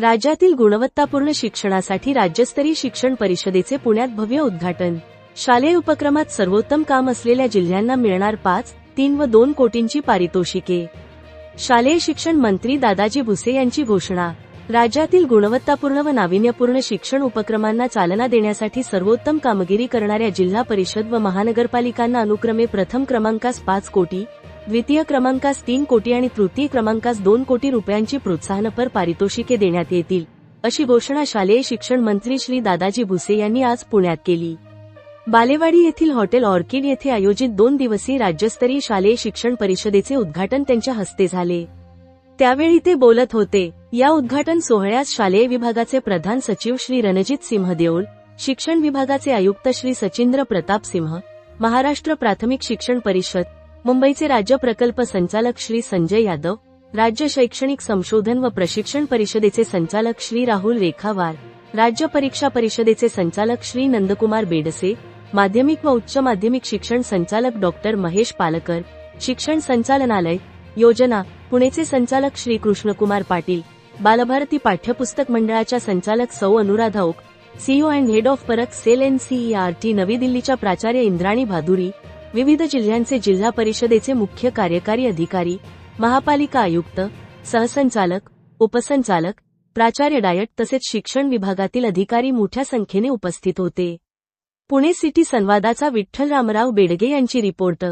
राज्यातील गुणवत्तापूर्ण शिक्षणासाठी राज्यस्तरीय शिक्षण परिषदेचे पुण्यात भव्य उद्घाटन. शालेय उपक्रमात सर्वोत्तम काम असलेल्या जिल्ह्यांना मिळणार पाच तीन व दोन कोटींची पारितोषिके. शालेय शिक्षण मंत्री दादाजी भुसे यांची घोषणा. राज्यातील गुणवत्तापूर्ण व नाविन्यपूर्ण शिक्षण उपक्रमांना चालना देण्यासाठी सर्वोत्तम कामगिरी करणाऱ्या जिल्हा परिषद व महानगरपालिकांना अनुक्रमे प्रथम क्रमांकास पाच कोटी द्वितीय क्रमांकास तीन कोटी आणि तृतीय क्रमांकास दोन कोटी रुपयांची प्रोत्साहनपर पारितोषिके देण्यात येतील अशी घोषणा शालेय शिक्षण मंत्री श्री दादाजी भुसे यांनी आज पुण्यात केली. बालेवाडी येथील हॉटेल ऑर्किड येथे आयोजित दोन दिवसीय राज्यस्तरीय शालेय शिक्षण परिषदेचे उद्घाटन त्यांच्या हस्ते झाले. त्यावेळी ते बोलत होते या उद्घाटन सोहळ्यास शालेय विभागाचे प्रधान सचिव श्री रणजित सिंह देऊळ शिक्षण विभागाचे आयुक्त श्री सचिंद्र प्रताप सिंह महाराष्ट्र प्राथमिक शिक्षण परिषद मुंबईचे राज्य प्रकल्प संचालक श्री संजय यादव राज्य शैक्षणिक संशोधन व प्रशिक्षण परिषदेचे संचालक श्री राहुल रेखावार राज्य परीक्षा परिषदेचे संचालक श्री नंदकुमार बेडसे माध्यमिक व उच्च माध्यमिक शिक्षण संचालक डॉक्टर महेश पालकर शिक्षण संचालनालय योजना पुणेचे संचालक श्री कृष्णकुमार पाटील बालभारती पाठ्यपुस्तक मंडळाच्या संचालक सौ Anuradha Oak CEO and head of Parakh cell NCERT नवी दिल्लीच्या प्राचार्य इंद्राणी भादुरी विविध जिल्ह्यांचे जिल्हा परिषदेचे मुख्य कार्यकारी अधिकारी महापालिका आयुक्त सहसंचालक उपसंचालक प्राचार्य डायट तसेच शिक्षण विभागातील अधिकारी मोठ्या संख्येने उपस्थित होते. पुणे सिटी संवादाचा विठ्ठल रामराव बेडगे यांची रिपोर्ट